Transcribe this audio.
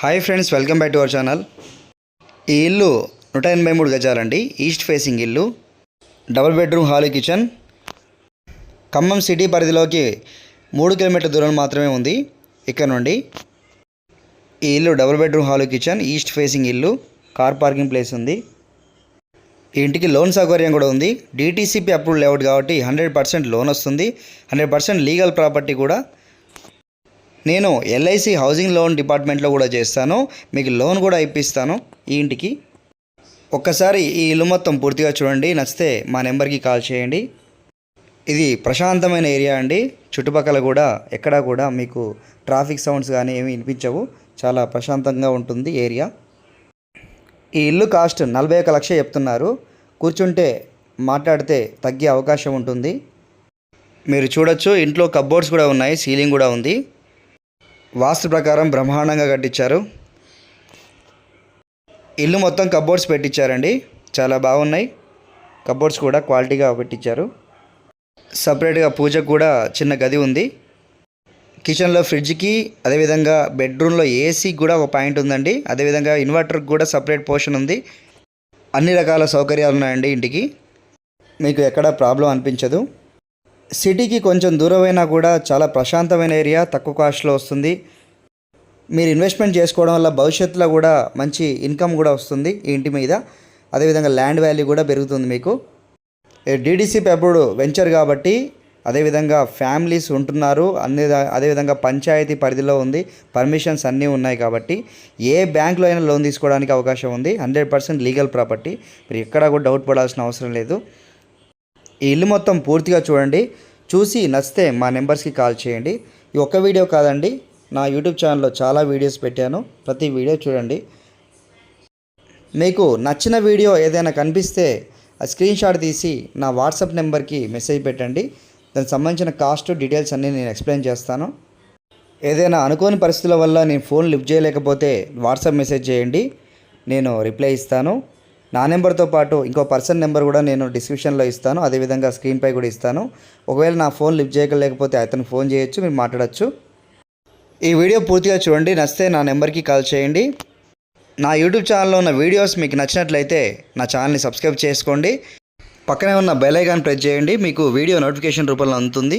Hi friends welcome back to our channel. ఈ ఇల్లు నూట ఎనభై మూడు గజాలండి. ఈస్ట్ ఫేసింగ్ ఇల్లు. Double bedroom hall kitchen. Khammam city పరిధిలోకి మూడు కిలోమీటర్ల దూరం మాత్రమే ఉంది ఇక్కడ నుండి. ఈ ఇల్లు double bedroom hall kitchen east facing ఇల్లు కార్ పార్కింగ్ ప్లేస్ ఉంది. ఈ ఇంటికి లోన్ సౌకర్యం కూడా ఉంది. డీటీసీపీ అప్రూవ్ లేఅవుట్ కాబట్టి హండ్రెడ్ పర్సెంట్ లోన్ వస్తుంది. హండ్రెడ్ పర్సెంట్ లీగల్ ప్రాపర్టీ కూడా నేను ఎల్ఐసి హౌసింగ్ లోన్ డిపార్ట్మెంట్లో కూడా చేస్తాను. మీకు లోన్ కూడా ఇప్పిస్తాను. ఈ ఇంటికి ఒక్కసారి ఈ ఇల్లు మొత్తం పూర్తిగా చూడండి. నచ్చితే మా నెంబర్కి కాల్ చేయండి. ఇది ప్రశాంతమైన ఏరియా అండి. చుట్టుపక్కల కూడా ఎక్కడా కూడా మీకు ట్రాఫిక్ సౌండ్స్ కానీ ఏమి వినిపించవు. చాలా ప్రశాంతంగా ఉంటుంది ఏరియా. ఈ ఇల్లు కాస్ట్ నలభై ఒక లక్ష చెప్తున్నారు. కూర్చుంటే మాట్లాడితే తగ్గే అవకాశం ఉంటుంది. మీరు చూడొచ్చు ఇంట్లో కబ్బోర్డ్స్ కూడా ఉన్నాయి సీలింగ్ కూడా ఉంది. వాస్తు ప్రకారం బ్రహ్మాండంగా కట్టించారు. ఇల్లు మొత్తం కబోర్డ్స్ పెట్టించారండి. చాలా బాగున్నాయి. కబోర్డ్స్ కూడా క్వాలిటీగా పెట్టించారు. సపరేట్గా పూజకు కూడా చిన్న గది ఉంది. కిచెన్లో ఫ్రిడ్జ్కి అదేవిధంగా బెడ్రూమ్లో ఏసీకి కూడా ఒక పాయింట్ ఉందండి. అదేవిధంగా ఇన్వర్టర్కి కూడా సపరేట్ పోర్షన్ ఉంది. అన్ని రకాల సౌకర్యాలు ఉన్నాయండి ఇంటికి. మీకు ఎక్కడ ప్రాబ్లం అనిపించదు. సిటీకి కొంచెం దూరమైనా కూడా చాలా ప్రశాంతమైన ఏరియా తక్కువ కాస్ట్లో వస్తుంది. మీరు ఇన్వెస్ట్మెంట్ చేసుకోవడం వల్ల భవిష్యత్తులో కూడా మంచి ఇన్కమ్ కూడా వస్తుంది ఈ ఇంటి మీద. అదేవిధంగా ల్యాండ్ వాల్యూ కూడా పెరుగుతుంది మీకు. డీడీసీ అప్పుడు వెంచర్ కాబట్టి అదేవిధంగా ఫ్యామిలీస్ ఉంటున్నారు. అన్ని అదేవిధంగా పంచాయతీ పరిధిలో ఉంది. పర్మిషన్స్ అన్నీ ఉన్నాయి కాబట్టి ఏ బ్యాంక్లో అయినా లోన్ తీసుకోవడానికి అవకాశం ఉంది. Hundred percent legal property. మీరు ఎక్కడా కూడా డౌట్ పడాల్సిన అవసరం లేదు. ఈ ఇల్లు మొత్తం పూర్తిగా చూడండి. చూసి నచ్చితే మా నెంబర్స్కి కాల్ చేయండి. ఈ ఒక్క వీడియో కాదండి నా యూట్యూబ్ ఛానల్లో చాలా వీడియోస్ పెట్టాను. ప్రతి వీడియో చూడండి. మీకు నచ్చిన వీడియో ఏదైనా కనిపిస్తే ఆ స్క్రీన్ షాట్ తీసి నా వాట్సాప్ నెంబర్కి మెసేజ్ పెట్టండి. దానికి సంబంధించిన కాస్ట్ డీటెయిల్స్ అన్నీ నేను ఎక్స్ప్లెయిన్ చేస్తాను. ఏదైనా అనుకోని పరిస్థితుల వల్ల నేను ఫోన్ లిఫ్ట్ చేయలేకపోతే వాట్సాప్ మెసేజ్ చేయండి. నేను రిప్లై ఇస్తాను. నా నెంబర్తో పాటు ఇంకో పర్సన్ నెంబర్ కూడా నేను డిస్క్రిప్షన్లో ఇస్తాను. అదేవిధంగా స్క్రీన్పై కూడా ఇస్తాను. ఒకవేళ నా ఫోన్ లిఫ్ట్ చేయలేకపోతే అతను ఫోన్ చేయొచ్చు మీరు మాట్లాడచ్చు. ఈ వీడియో పూర్తిగా చూడండి. నచ్చితే నా నెంబర్కి కాల్ చేయండి. నా యూట్యూబ్ ఛానల్లో ఉన్న వీడియోస్ మీకు నచ్చినట్లయితే నా ఛానల్ని సబ్స్క్రైబ్ చేసుకోండి. పక్కనే ఉన్న బెల్ ఐకాన్ ప్రెస్ చేయండి. మీకు వీడియో నోటిఫికేషన్ రూపంలో అందుతుంది.